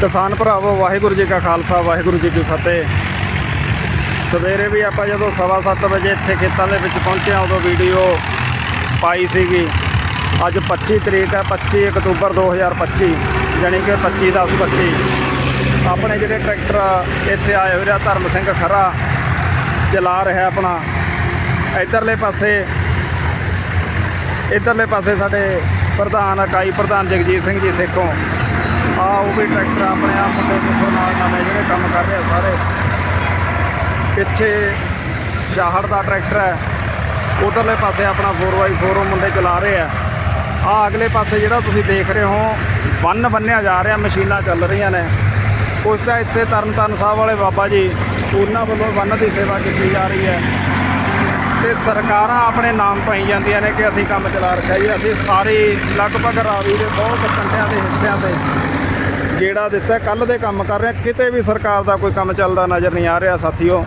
ਕਿਸਾਨ ਭਰਾਵੋ, ਵਾਹਿਗੁਰੂ ਜੀ ਕਾ ਖਾਲਸਾ, ਵਾਹਿਗੁਰੂ ਜੀ ਕੀ ਫਤਿਹ। ਸਵੇਰੇ ਵੀ ਆਪਾਂ ਜਦੋਂ ਸਵਾ ਸੱਤ ਵਜੇ ਇੱਥੇ ਖੇਤਾਂ ਦੇ ਵਿੱਚ ਪਹੁੰਚਿਆ ਉਦੋਂ ਵੀਡੀਓ ਪਾਈ ਸੀਗੀ। ਅੱਜ 25 ਤਰੀਕ ਹੈ 25 ਅਕਤੂਬਰ 2025 ਯਾਨੀ ਕਿ 25 10 25 ਆਪਣੇ ਜਿਹੜੇ ਟਰੈਕਟਰ ਇੱਥੇ ਆਏ ਹੋਏ ਆ, ਧਰਮ ਸਿੰਘ ਖਰਾ, ਚਲਾ ਰਿਹਾ ਆਪਣਾ। ਇਧਰਲੇ ਪਾਸੇ ਇਧਰਲੇ ਪਾਸੇ ਸਾਡੇ ਪ੍ਰਧਾਨ, ਇਕਾਈ ਪ੍ਰਧਾਨ ਜਗਜੀਤ ਸਿੰਘ ਜੀ ਸੇਖੋਂ। ਆ, ਉਹ ਵੀ ਟਰੈਕਟਰ ਆਪਣੇ ਆਪ ਮੁੰਡੇ ਦੇਖੋ ਨਾਲ ਨਵੇਂ ਜਿਹੜੇ ਕੰਮ ਕਰ ਰਹੇ ਸਾਰੇ। ਪਿੱਛੇ ਸ਼ਾਹੜ ਦਾ ਟਰੈਕਟਰ ਹੈ। ਉਧਰਲੇ ਪਾਸੇ ਆਪਣਾ 4x4 ਉਹ ਮੁੰਡੇ ਚਲਾ ਰਹੇ ਆ। ਆ ਅਗਲੇ ਪਾਸੇ ਜਿਹੜਾ ਤੁਸੀਂ ਦੇਖ ਰਹੇ ਹੋ, ਬੰਨ ਬੰਨਿਆ ਜਾ ਰਿਹਾ, ਮਸ਼ੀਨਾਂ ਚੱਲ ਰਹੀਆਂ ਨੇ। ਉਸ ਦਾ ਇੱਥੇ ਤਰਨਤਾਰਨ ਸਾਹਿਬ ਵਾਲੇ ਬਾਬਾ ਜੀ, ਉਹਨਾਂ ਵੱਲੋਂ ਬੰਨ ਦੀ ਸੇਵਾ ਕੀਤੀ ਜਾ ਰਹੀ ਹੈ। ਤੇ ਸਰਕਾਰਾਂ ਆਪਣੇ ਨਾਮ ਪਾਈ ਜਾਂਦੀਆਂ ਨੇ ਕਿ ਅਸੀਂ ਕੰਮ ਚਲਾ ਰੱਖਿਆ ਜੀ। ਅਸੀਂ ਸਾਰੇ, ਲਗਭਗ ਰਾਵੀ ਦੇ ਬਹੁਤ ਕੰਢਿਆਂ ਦੇ ਹਿੱਸਿਆਂ ਤੇ ਗੇੜਾ ਦਿੱਤਾ ਕੱਲ ਦੇ ਕੰਮ ਕਰ ਰਿਹਾ। ਕਿਤੇ ਵੀ ਸਰਕਾਰ ਦਾ ਕੋਈ ਕੰਮ ਚੱਲਦਾ ਨਜ਼ਰ ਨਹੀਂ ਆ ਰਿਹਾ, ਸਾਥੀਓ।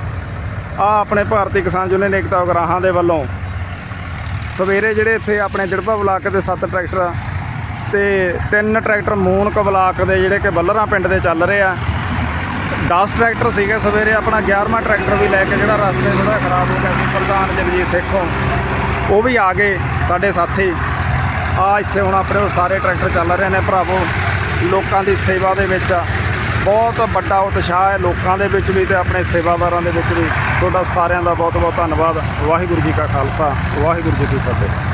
ਆ ਆਪਣੇ ਭਾਰਤੀ ਕਿਸਾਨ ਯੂਨੀਅਨ ਏਕਤਾ ਉਗਰਾਹਾਂ ਦੇ ਵੱਲੋਂ ਸਵੇਰੇ ਜਿਹੜੇ ਇੱਥੇ ਆਪਣੇ ਦਿੜਪਾ ਬਲਾਕ ਦੇ ਸੱਤ ਟਰੈਕਟਰ ਤੇ ਤਿੰਨ ਟਰੈਕਟਰ ਮੂਨਕ ਬਲਾਕ ਦੇ ਜਿਹੜੇ ਕਿ ਬੱਲਰਾਂ ਪਿੰਡ ਦੇ ਚੱਲ ਰਹੇ ਆ। 10 ਟਰੈਕਟਰ ਸੀਗੇ ਸਵੇਰੇ, ਆਪਣਾ 11ਵਾਂ ਟਰੈਕਟਰ ਵੀ ਲੈ ਕੇ ਜਿਹੜਾ ਰਸਤੇ ਥੋੜਾ ਖਰਾਬ ਹੋ ਗਿਆ ਸੀ, ਪ੍ਰਧਾਨ ਜਗਜੀਤ ਸੇਖੋਂ, ਉਹ ਵੀ ਆ ਗਏ ਸਾਡੇ ਸਾਥੀ। ਆ ਇੱਥੇ ਹੁਣ ਆਪਣੇ ਉਹ ਸਾਰੇ ਟਰੈਕਟਰ ਚੱਲ ਰਹੇ ਨੇ ਭਰਾਵੋ, ਲੋਕਾਂ ਦੀ ਸੇਵਾ ਦੇ ਵਿੱਚ। ਬਹੁਤ ਵੱਡਾ ਉਤਸ਼ਾਹ ਹੈ ਲੋਕਾਂ ਦੇ ਵਿੱਚ ਵੀ ਤੇ ਆਪਣੇ ਸੇਵਾਦਾਰਾਂ ਦੇ ਵਿੱਚ ਵੀ। ਤੁਹਾਡਾ ਸਾਰਿਆਂ ਦਾ ਬਹੁਤ ਬਹੁਤ ਧੰਨਵਾਦ। ਵਾਹਿਗੁਰੂ ਜੀ ਕਾ ਖਾਲਸਾ, ਵਾਹਿਗੁਰੂ ਜੀ ਕੀ ਫਤਿਹ।